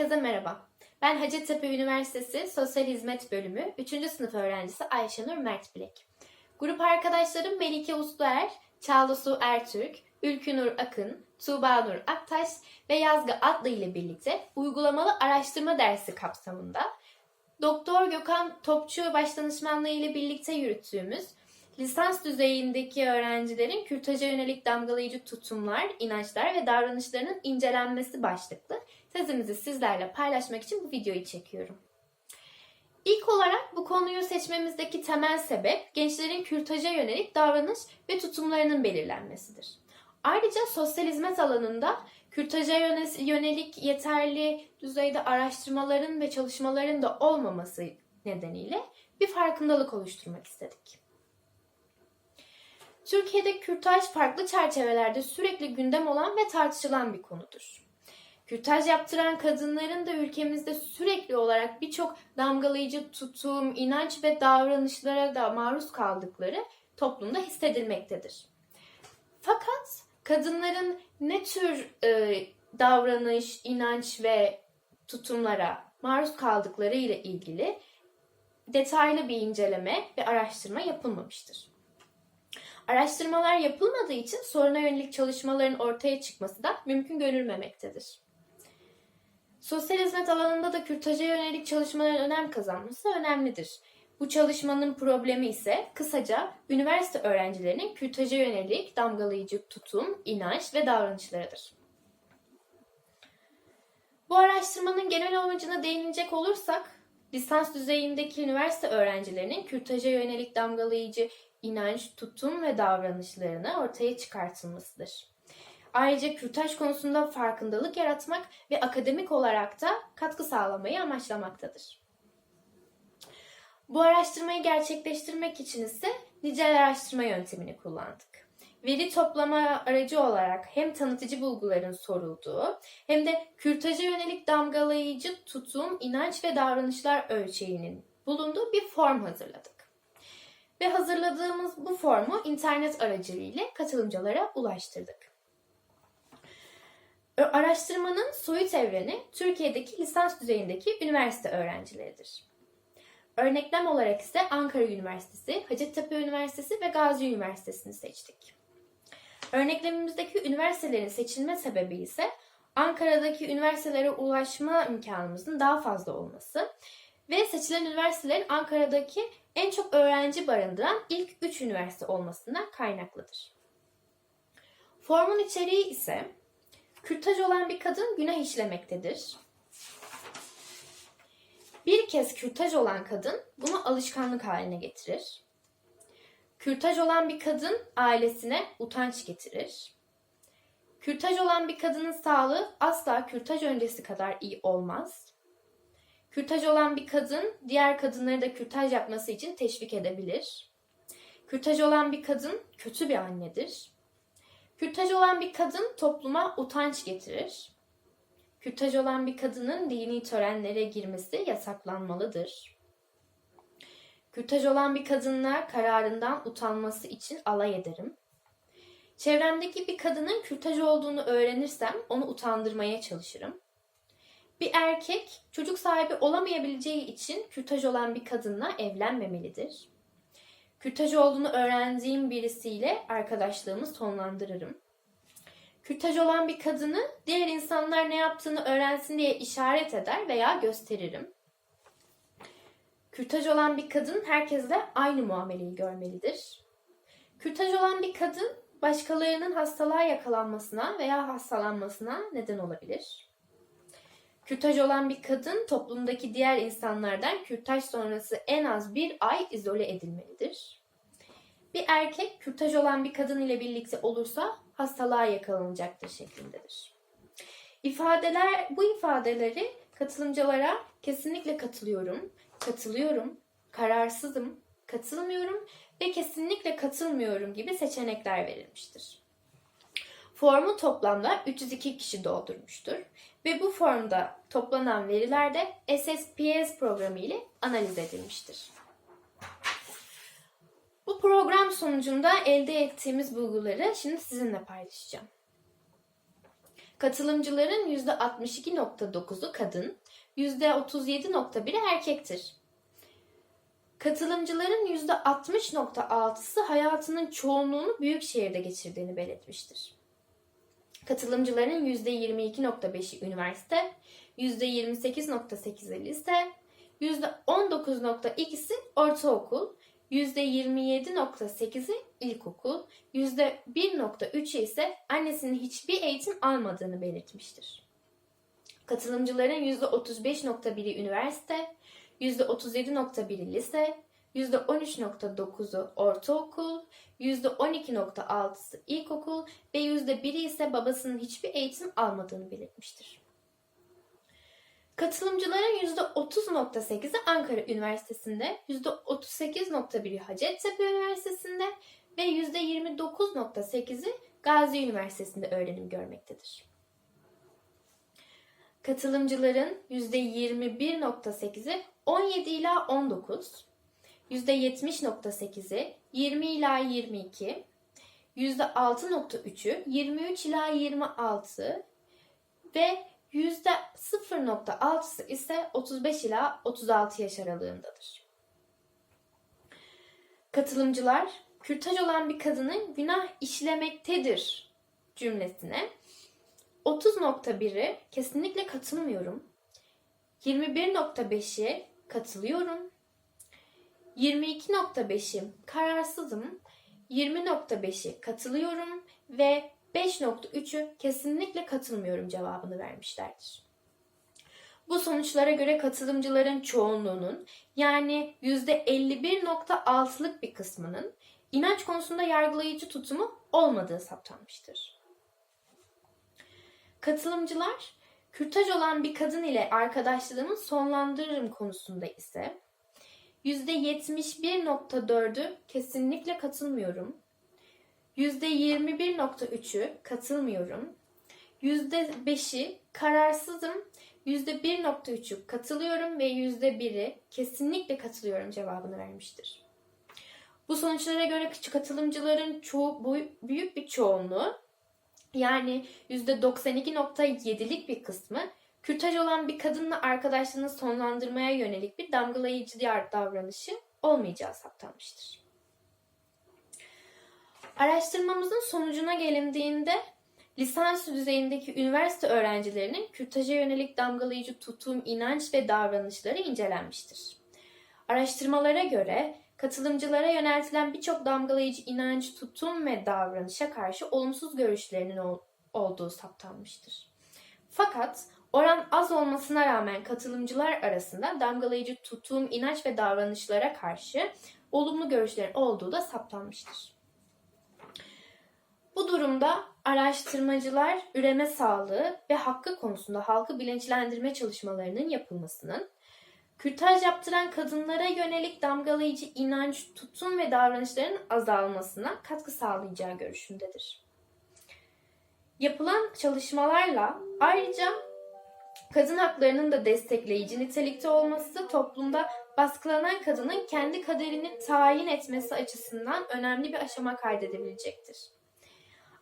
Herkese merhaba. Ben Hacettepe Üniversitesi Sosyal Hizmet Bölümü 3. sınıf öğrencisi Ayşenur Mert Bilek. Grup arkadaşlarım Melike Usluer, Çağlasu Ertürk, Ülkünur Akın, Tuğba Nur Aktaş ve Yazgı Atlı ile birlikte uygulamalı araştırma dersi kapsamında Doktor Gökhan Topçu başdanışmanlığı ile birlikte yürüttüğümüz lisans düzeyindeki öğrencilerin kürtaja yönelik damgalayıcı tutumlar, inançlar ve davranışlarının incelenmesi başlıklı tezimizi sizlerle paylaşmak için bu videoyu çekiyorum. İlk olarak bu konuyu seçmemizdeki temel sebep gençlerin kürtaja yönelik davranış ve tutumlarının belirlenmesidir. Ayrıca sosyal hizmet alanında kürtaja yöne- yönelik yeterli düzeyde araştırmaların ve çalışmaların da olmaması nedeniyle bir farkındalık oluşturmak istedik. Türkiye'de kürtaj farklı çerçevelerde sürekli gündem olan ve tartışılan bir konudur. Kürtaj yaptıran kadınların da ülkemizde sürekli olarak birçok damgalayıcı tutum, inanç ve davranışlara da maruz kaldıkları toplumda hissedilmektedir. Fakat kadınların ne tür e, davranış, inanç ve tutumlara maruz kaldıkları ile ilgili detaylı bir inceleme ve araştırma yapılmamıştır. Araştırmalar yapılmadığı için soruna yönelik çalışmaların ortaya çıkması da mümkün görülmemektedir. Sosyal hizmet alanında da kürtaja yönelik çalışmaların önem kazanması önemlidir. Bu çalışmanın problemi ise kısaca üniversite öğrencilerinin kürtaja yönelik damgalayıcı tutum, inanç ve davranışlarıdır. Bu araştırmanın genel amacına değinilecek olursak, lisans düzeyindeki üniversite öğrencilerinin kürtaja yönelik damgalayıcı inanç, tutum ve davranışlarını ortaya çıkartılmasıdır. Ayrıca kürtaj konusunda farkındalık yaratmak ve akademik olarak da katkı sağlamayı amaçlamaktadır. Bu araştırmayı gerçekleştirmek için ise nicel araştırma yöntemini kullandık. Veri toplama aracı olarak hem tanıtıcı bulguların sorulduğu hem de kürtaja yönelik damgalayıcı tutum, inanç ve davranışlar ölçeğinin bulunduğu bir form hazırladık. Ve hazırladığımız bu formu internet aracılığıyla katılımcılara ulaştırdık. Araştırmanın soyut evreni Türkiye'deki lisans düzeyindeki üniversite öğrencileridir. Örneklem olarak ise Ankara Üniversitesi, Hacettepe Üniversitesi ve Gazi Üniversitesi'ni seçtik. Örneklemimizdeki üniversitelerin seçilme sebebi ise Ankara'daki üniversitelere ulaşma imkanımızın daha fazla olması ve seçilen üniversitelerin Ankara'daki en çok öğrenci barındıran ilk 3 üniversite olmasından kaynaklıdır. Formun içeriği ise kürtaj olan bir kadın günah işlemektedir. Bir kez kürtaj olan kadın bunu alışkanlık haline getirir. Kürtaj olan bir kadın ailesine utanç getirir. Kürtaj olan bir kadının sağlığı asla kürtaj öncesi kadar iyi olmaz. Kürtaj olan bir kadın diğer kadınları da kürtaj yapması için teşvik edebilir. Kürtaj olan bir kadın kötü bir annedir. Kürtaj olan bir kadın topluma utanç getirir. Kürtaj olan bir kadının dini törenlere girmesi yasaklanmalıdır. Kürtaj olan bir kadınla kararından utanması için alay ederim. Çevremdeki bir kadının kürtaj olduğunu öğrenirsem onu utandırmaya çalışırım. Bir erkek çocuk sahibi olamayabileceği için kürtaj olan bir kadınla evlenmemelidir. Kürtaj olduğunu öğrendiğim birisiyle arkadaşlığımı sonlandırırım. Kürtaj olan bir kadını diğer insanlar ne yaptığını öğrensin diye işaret eder veya gösteririm. Kürtaj olan bir kadın herkesle aynı muameleyi görmelidir. Kürtaj olan bir kadın başkalarının hastalığa yakalanmasına veya hastalanmasına neden olabilir. Kürtaj olan bir kadın toplumdaki diğer insanlardan kürtaj sonrası en az bir ay izole edilmelidir. Bir erkek kürtaj olan bir kadın ile birlikte olursa hastalığa yakalanacaktır şeklindedir. İfadeler, bu ifadeleri katılımcılara kesinlikle katılıyorum, katılıyorum, kararsızım, katılmıyorum ve kesinlikle katılmıyorum gibi seçenekler verilmiştir. Formu toplamda 302 kişi doldurmuştur ve bu formda toplanan veriler de SSPS programı ile analiz edilmiştir. Bu program sonucunda elde ettiğimiz bulguları şimdi sizinle paylaşacağım. Katılımcıların %62.9'u kadın, %37.1'i erkektir. Katılımcıların %60.6'sı hayatının çoğunluğunu büyük şehirde geçirdiğini belirtmiştir. Katılımcıların %22.5'i üniversite, %28.8'i lise, %19.2'si ortaokul, %27.8'i ilkokul, %1.3'ü ise annesinin hiçbir eğitim almadığını belirtmiştir. Katılımcıların %35.1'i üniversite, %37.1'i lise, %13.9'u ortaokul, %12.6'sı ilkokul ve %1'i ise babasının hiçbir eğitim almadığını belirtmiştir. Katılımcıların %30.8'i Ankara Üniversitesi'nde, %38.1'i Hacettepe Üniversitesi'nde ve %29.8'i Gazi Üniversitesi'nde öğrenim görmektedir. Katılımcıların %21.8'i 17 ila 19, %70.8'i 20 ila 22, %6.3'ü 23 ila 26 ve %0.6'sı ise 35 ila 36 yaş aralığındadır. Katılımcılar, kürtaj olan bir kadının günah işlemektedir cümlesine 30.1'i kesinlikle katılmıyorum. 21.5'i katılıyorum. 22.5'im kararsızım. 20.5'i katılıyorum ve 5.3'ü kesinlikle katılmıyorum cevabını vermişlerdir. Bu sonuçlara göre katılımcıların çoğunluğunun yani %51.6'lık bir kısmının inanç konusunda yargılayıcı tutumu olmadığı saptanmıştır. Katılımcılar kürtaj olan bir kadın ile arkadaşlığımı sonlandırırım konusunda ise %71.4'ü kesinlikle katılmıyorum. %21.3'ü katılmıyorum. %5'i kararsızım. %1.3'ü katılıyorum ve %1'i kesinlikle katılıyorum cevabını vermiştir. Bu sonuçlara göre katılımcıların çoğu, büyük bir çoğunluğu yani %92.7'lik bir kısmı kürtaj olan bir kadınla arkadaşlığını sonlandırmaya yönelik bir damgalayıcı diğer davranışı olmayacağı saptanmıştır. Araştırmamızın sonucuna gelindiğinde lisans düzeyindeki üniversite öğrencilerinin kürtaja yönelik damgalayıcı tutum, inanç ve davranışları incelenmiştir. Araştırmalara göre katılımcılara yöneltilen birçok damgalayıcı inanç, tutum ve davranışa karşı olumsuz görüşlerinin ol- olduğu saptanmıştır. Fakat oran az olmasına rağmen katılımcılar arasında damgalayıcı tutum, inanç ve davranışlara karşı olumlu görüşlerin olduğu da saptanmıştır. Bu durumda araştırmacılar üreme sağlığı ve hakkı konusunda halkı bilinçlendirme çalışmalarının yapılmasının, kürtaj yaptıran kadınlara yönelik damgalayıcı inanç, tutum ve davranışların azalmasına katkı sağlayacağı görüşündedir. Yapılan çalışmalarla ayrıca kadın haklarının da destekleyici nitelikte olması toplumda baskılanan kadının kendi kaderini tayin etmesi açısından önemli bir aşama kaydedebilecektir.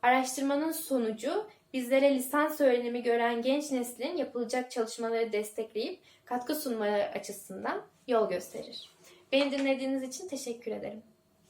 Araştırmanın sonucu bizlere lisans öğrenimi gören genç neslin yapılacak çalışmaları destekleyip katkı sunmaları açısından yol gösterir. Beni dinlediğiniz için teşekkür ederim.